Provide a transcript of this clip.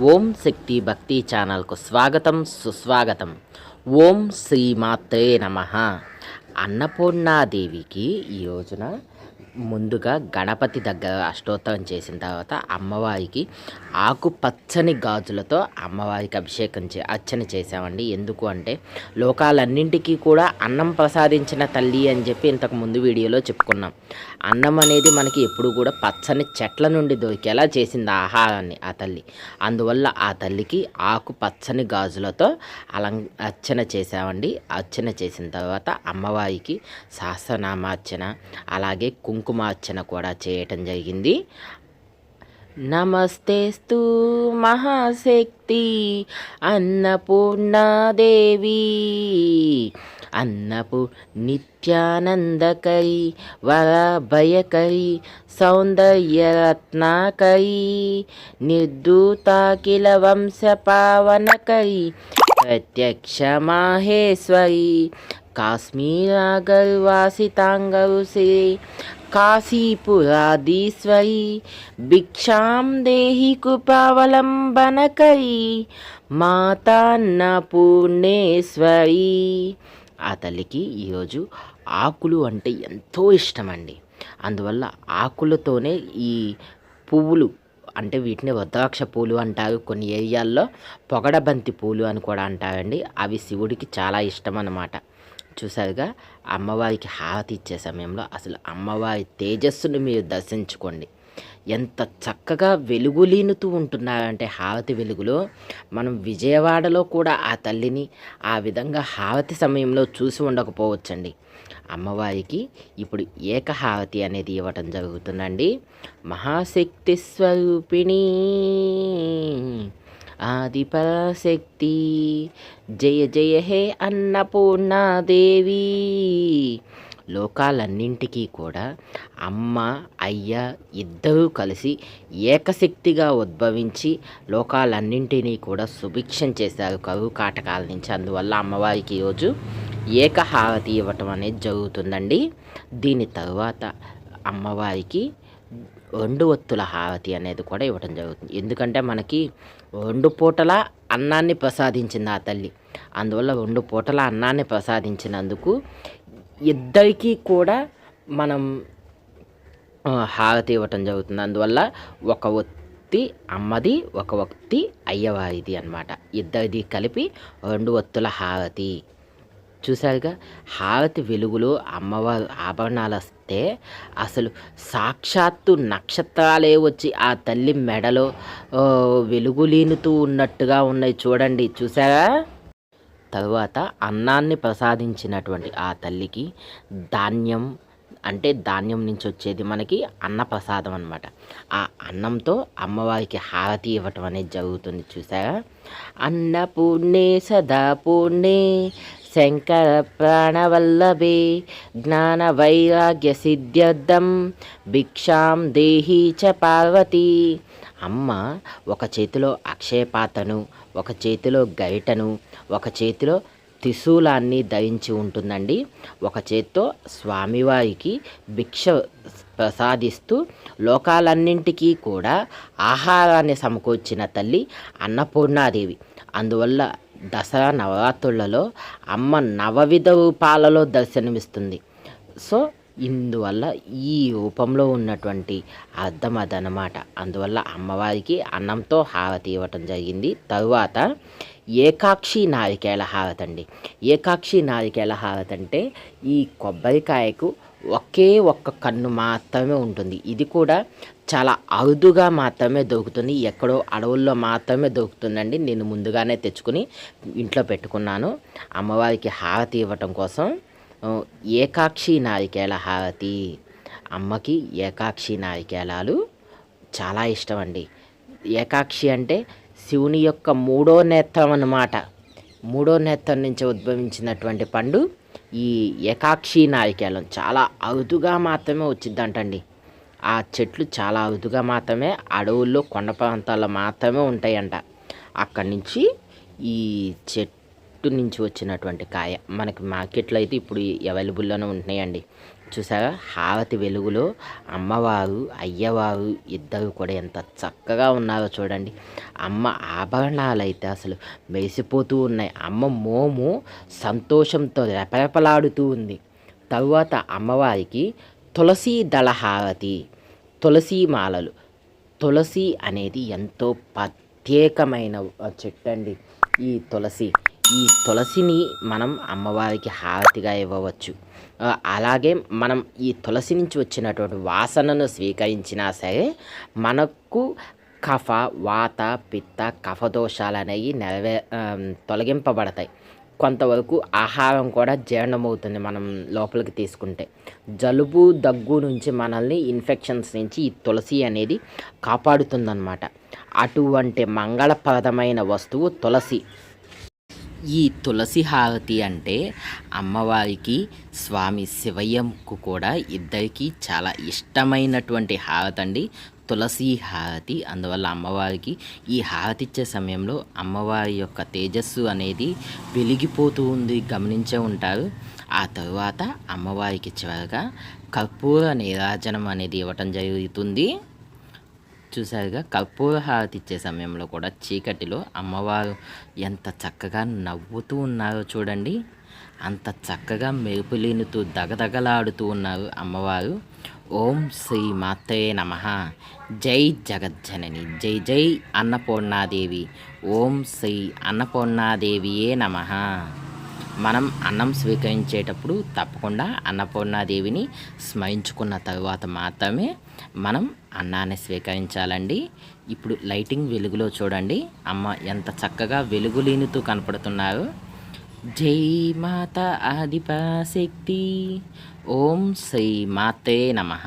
ఓం శక్తి భక్తి ఛానల్కు స్వాగతం సుస్వాగతం. ఓం శ్రీమాత్రే నమ. అన్నపూర్ణాదేవికి ఈ రోజున ముందుగా గణపతి దగ్గర అష్టోత్తరం చేసిన తర్వాత అమ్మవారికి ఆకుపచ్చని గాజులతో అమ్మవారికి అభిషేకం చే అర్చన చేసామండి ఎందుకు అంటే లోకాలన్నింటికీ కూడా అన్నం ప్రసాదించిన తల్లి అని చెప్పి ఇంతకు ముందు వీడియోలో చెప్పుకున్నాం. అన్నం అనేది మనకి ఎప్పుడు కూడా పచ్చని చెట్ల నుండి దొరికేలా చేసింది ఆహారాన్ని ఆ తల్లి. అందువల్ల ఆ తల్లికి ఆకు పచ్చని గాజులతో అలం అర్చన చేసామండి అర్చన చేసిన తర్వాత అమ్మవారికి సహస్రనామార్చన అలాగే కుంకు కుంకుమార్చన కూడా చేయటం జరిగింది. నమస్తేస్తు మహాశక్తి అన్నపూర్ణాదేవి అన్నపు నిత్యానందకరి వరభయకరి సౌందర్యరత్నాకరి నిర్దూతాకిల పావనకై ప్రత్యక్ష మాహేశ్వరి కాశ్మీరాగర్వాసితాంగరు శ్రీ కాశీపురాధీశ్వరి భిక్షాం దేహి కృపావలంబనకరి మాతాన్నపూర్ణేశ్వరి ఆ తల్లికి ఈరోజు ఆకులు అంటే ఎంతో ఇష్టమండి. అందువల్ల ఆకులతోనే ఈ పువ్వులు అంటే వీటిని వద్రాక్ష పూలు అంటారు. కొన్ని ఏరియాల్లో పొగడబంతి పూలు అని కూడా అంటారండి. అవి శివుడికి చాలా ఇష్టం అన్నమాట చూసారుగా అమ్మవారికి హారతి ఇచ్చే సమయంలో అసలు అమ్మవారి తేజస్సును మీరు దర్శించుకోండి. ఎంత చక్కగా వెలుగులీనుతూ ఉంటున్నారంటే హారతి వెలుగులో. మనం విజయవాడలో కూడా ఆ తల్లిని ఆ విధంగా హారతి సమయంలో చూసి ఉండకపోవచ్చండి. అమ్మవారికి ఇప్పుడు ఏకహారతి అనేది ఇవ్వటం జరుగుతుందండి. మహాశక్తి స్వరూపిణి. ఆదిపరాశక్తి. జయ జయ హే అన్నపూర్ణాదేవి లోకాలన్నింటికీ కూడా అమ్మ అయ్య ఇద్దరూ కలిసి ఏకశక్తిగా ఉద్భవించి లోకాలన్నింటినీ కూడా సుభిక్షం చేశారు కరువు కాటకాల నుంచి. అందువల్ల అమ్మవారికి ఈరోజు ఏకహారతి ఇవ్వటం అనేది జరుగుతుందండి. దీని తర్వాత అమ్మవారికి రెండు ఒత్తుల హారతి అనేది కూడా ఇవ్వడం జరుగుతుంది. ఎందుకంటే మనకి రెండు పూటల అన్నాన్ని ప్రసాదించింది ఆ తల్లి. అందువల్ల రెండు పూటల అన్నాన్ని ప్రసాదించినందుకు ఇద్దరికీ కూడా మనం హారతి ఇవ్వటం జరుగుతుంది. అందువల్ల ఒక ఒత్తి అమ్మది ఒక ఒత్తి అయ్యవారిది అన్నమాట. ఇద్దరిది కలిపి రెండు ఒత్తుల హారతి. చూసారుగా హారతి వెలుగులో అమ్మవారు ఆభరణాల అంటే అసలు సాక్షాత్తు నక్షత్రాలే వచ్చి ఆ తల్లి మెడలో వెలుగులీనుతూ ఉన్నట్టుగా ఉన్నాయి చూడండి. చూసారా తరువాత అన్నాన్ని ప్రసాదించినటువంటి ఆ తల్లికి ధాన్యం అంటే ధాన్యం నుంచి వచ్చేది మనకి అన్నప్రసాదం అనమాట ఆ అన్నంతో అమ్మవారికి హారతి ఇవ్వటం అనేది జరుగుతుంది. చూసారా సదా పూర్ణ్య శంకర ప్రాణవల్లభే జ్ఞాన వైరాగ్య సిద్ధ్యర్థం భిక్షాం దేహీ చ పార్వతి అమ్మ ఒక చేతిలో అక్షయపాతను ఒక చేతిలో గరిటను ఒక చేతిలో త్రిశూలాన్ని ధరించి ఉంటుందండి. ఒక చేత్తో స్వామివారికి భిక్ష ప్రసాదిస్తూ లోకాలన్నింటికీ కూడా ఆహారాన్ని సమకూర్చిన తల్లి అన్నపూర్ణాదేవి. అందువల్ల దసరా నవరాత్రులలో అమ్మ నవవిధ రూపాలలో దర్శనమిస్తుంది. సో ఇందువల్ల ఈ రూపంలో ఉన్నటువంటి అర్థం అదనమాట అందువల్ల అమ్మవారికి అన్నంతో హారతి ఇవ్వటం జరిగింది. తరువాత ఏకాక్షి నారికేళ హారతి అండి ఏకాక్షి నారికేళ హారతి అంటే ఈ కొబ్బరికాయకు ఒకే ఒక్క కన్ను మాత్రమే ఉంటుంది. ఇది కూడా చాలా అరుదుగా మాత్రమే దొరుకుతుంది. ఎక్కడో అడవుల్లో మాత్రమే దొరుకుతుందండి. నేను ముందుగానే తెచ్చుకుని ఇంట్లో పెట్టుకున్నాను. అమ్మవారికి హారతి ఇవ్వటం కోసం ఏకాక్షి నారికేళ హారతి. అమ్మకి ఏకాక్షి నారికేళాలు చాలా ఇష్టం అండి ఏకాక్షి అంటే శివుని యొక్క మూడో నేత్రం అన్నమాట. మూడో నేత్రం నుంచి ఉద్భవించినటువంటి పండు. ఈ ఏకాక్షి నారికేళం చాలా అరుదుగా మాత్రమే వచ్చిందంటండి. ఆ చెట్లు చాలా అరుదుగా మాత్రమే అడవుల్లో కొండ ప్రాంతాల్లో మాత్రమే ఉంటాయంట. అక్కడి నుంచి ఈ చెట్టు నుంచి వచ్చినటువంటి కాయ మనకి మార్కెట్లో అయితే ఇప్పుడు అవైలబుల్లోనే ఉంటున్నాయండి. చూసారా హారతి వెలుగులో అమ్మవారు అయ్యవారు ఇద్దరు కూడా ఎంత చక్కగా ఉన్నారో చూడండి. అమ్మ ఆభరణాలు అయితే అసలు మెరిసిపోతూ ఉన్నాయి. అమ్మ మోము సంతోషంతో రెపరెపలాడుతూ ఉంది. తరువాత అమ్మవారికి తులసి దళ హారతి తులసి మాలలు. తులసి అనేది ఎంతో ప్రత్యేకమైన చెట్టు అండి ఈ తులసి. ఈ తులసిని మనం అమ్మవారికి హారతిగా ఇవ్వవచ్చు. అలాగే మనం ఈ తులసి నుంచి వచ్చినటువంటి వాసనను స్వీకరించినా సరే మనకు కఫ వాత పిత్త కఫ దోషాలు అనేవి నెరవే తొలగింపబడతాయి. కొంతవరకు ఆహారం కూడా జీర్ణమవుతుంది మనం లోపలికి తీసుకుంటే. జలుబు దగ్గు నుంచి మనల్ని ఇన్ఫెక్షన్స్ నుంచి ఈ తులసి అనేది కాపాడుతుందన్నమాట. అటువంటి మంగళప్రదమైన వస్తువు తులసి. ఈ తులసి హారతి అంటే అమ్మవారికి స్వామి శివయ్యంకు కూడా ఇద్దరికి చాలా ఇష్టమైనటువంటి హారతి అండి తులసి హారతి అందువల్ల అమ్మవారికి ఈ హారతి ఇచ్చే సమయంలో అమ్మవారి యొక్క తేజస్సు అనేది వెలిగిపోతూ ఉంది గమనించే ఉంటారు. ఆ తరువాత అమ్మవారికి చివరగా కర్పూర నీరాజనం అనేది ఇవ్వటం జరుగుతుంది. చూసారుగా కర్పూర హారతి ఇచ్చే సమయంలో కూడా చీకటిలో అమ్మవారు ఎంత చక్కగా నవ్వుతూ ఉన్నారో చూడండి. అంత చక్కగా మెరుపులీనుతూ దగదగలాడుతూ ఉన్నారు అమ్మవారు. ఓం శ్రీ మాతయే నమ. జై జగజ్జనని. జై జై అన్నపూర్ణాదేవి. ఓం శ్రీ అన్నపూర్ణాదేవియే నమ. మనం అన్నం స్వీకరించేటప్పుడు తప్పకుండా అన్నపూర్ణాదేవిని స్మరించుకున్న తరువాత మాత్రమే మనం అన్నాన్ని స్వీకరించాలండి. ఇప్పుడు లైటింగ్ వెలుగులో చూడండి. అమ్మ ఎంత చక్కగా వెలుగులీనుతూ కనపడుతున్నారు. జై మాత ఆదిపరాశక్తి ఓం శ్రీ మాతే నమః.